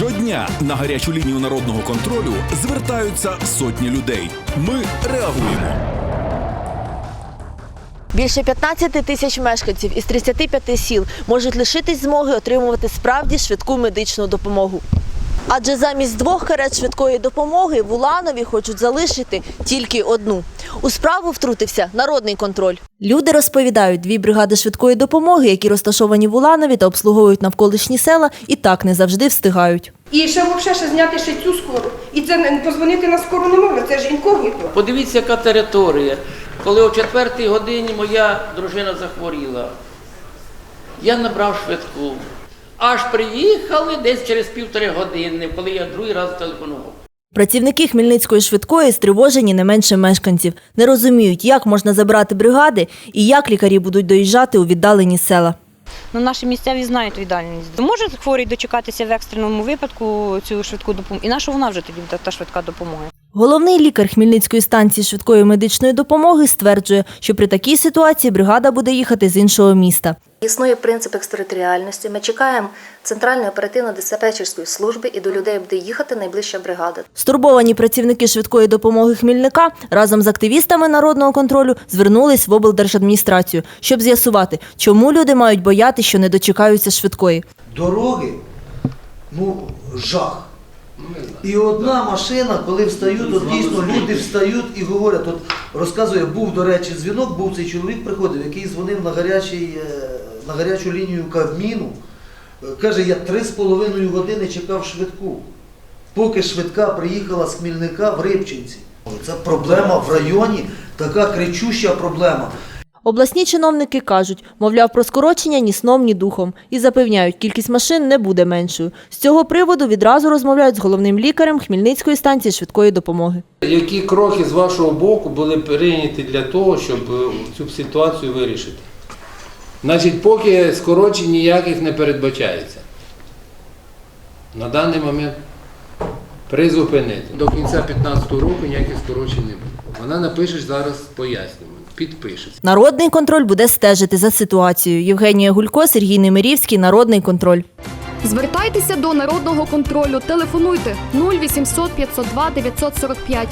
Щодня на гарячу лінію народного контролю звертаються сотні людей. Ми реагуємо. Більше 15 тисяч мешканців із 35 сіл можуть лишитись змоги отримувати справді швидку медичну допомогу. Адже замість двох карет швидкої допомоги в Уланові хочуть залишити тільки одну. У справу втрутився народний контроль. Люди розповідають, дві бригади швидкої допомоги, які розташовані в Уланові та обслуговують навколишні села, і так не завжди встигають. І ще взагалі ще зняти ще цю скору. І це не позвонити на скору не можна, це ж інкогніто. Подивіться, яка територія. Коли о четвертій годині моя дружина захворіла, я набрав швидку. Аж приїхали десь через півтори години, коли я другий раз телефонував. Працівники Хмельницької швидкої стривожені не менше мешканців. Не розуміють, як можна забрати бригади і як лікарі будуть доїжджати у віддалені села. Ну, наші місцеві знають віддальність. Може хворий дочекатися в екстреному випадку цю швидку допомогу. І на що вона вже тоді та швидка допомога? Головний лікар Хмельницької станції швидкої медичної допомоги стверджує, що при такій ситуації бригада буде їхати з іншого міста. Існує принцип екстериторіальності. Ми чекаємо центральної оперативно-диспетчерської служби і до людей буде їхати найближча бригада. Стурбовані працівники швидкої допомоги Хмільника разом з активістами народного контролю звернулись в облдержадміністрацію, щоб з'ясувати, чому люди мають бояти, що не дочекаються швидкої. дороги, ну, жах. І одна машина, коли встають, от дійсно люди встають і говорять, от розказує, був, до речі, дзвінок, був цей чоловік приходив, який дзвонив на, гарячий, е, на гарячу лінію Кабміну. Каже, я три з половиною години чекав швидку, поки швидка приїхала з Хмільника в Рибчинці. Це проблема в районі, така кричуща проблема. Обласні чиновники кажуть, мовляв, про скорочення ні сном, ні духом, і запевняють, кількість машин не буде меншою. З цього приводу відразу розмовляють з головним лікарем Хмельницької станції швидкої допомоги. Які кроки з вашого боку були прийняті для того, щоб е, цю ситуацію вирішити? Значить, поки скорочень ніяких не передбачається. На даний момент призупинити. До кінця 2015 року ніяких скорочень не буде. Вона напише зараз пояснюємо, підпише. Народний контроль буде стежити за ситуацією. Євгенія Гулько, Сергій Немирівський, Народний контроль. Звертайтеся до народного контролю. Телефонуйте 0800 502 945